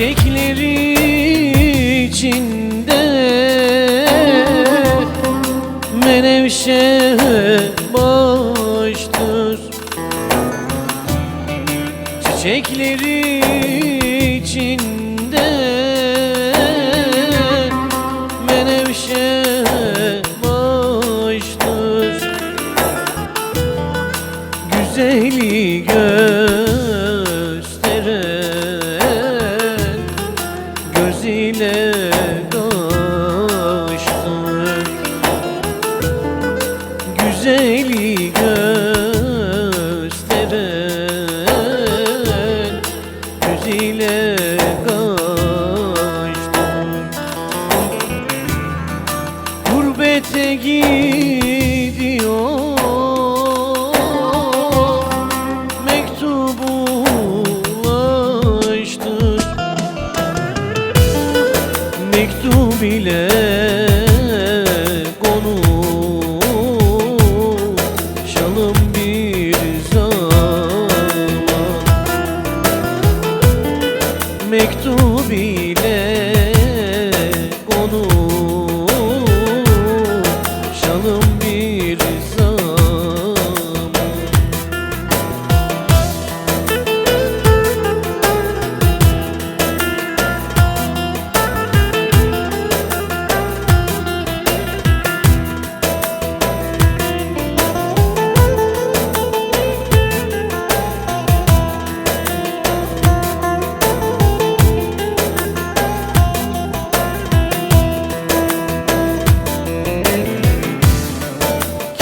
Çiçekleri içinde. Menevşe boştur. Çiçekleri içinde Güzeli gösteren Göz ile kaçtır Gurbete gidiyor Mektubu açtır Mektup ile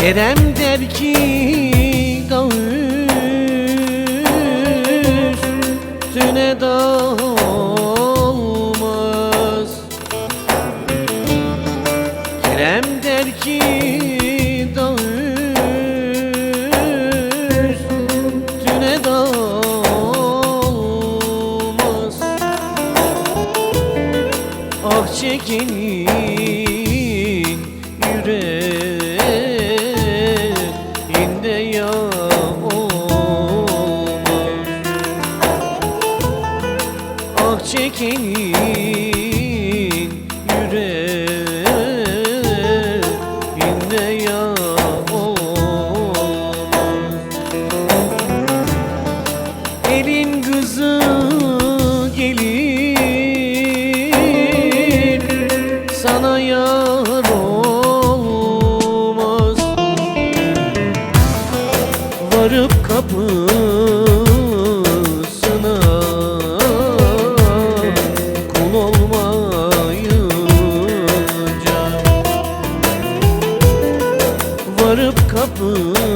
Kerem der ki dağ üstüne dalmaz. Kerem der ki dağ üstüne dalmaz. Ah çekenin yüreğinde ya olmaz Ah çekenin yüreğinde ya olmaz Elin kızı gelir sana yar Varıp kapısına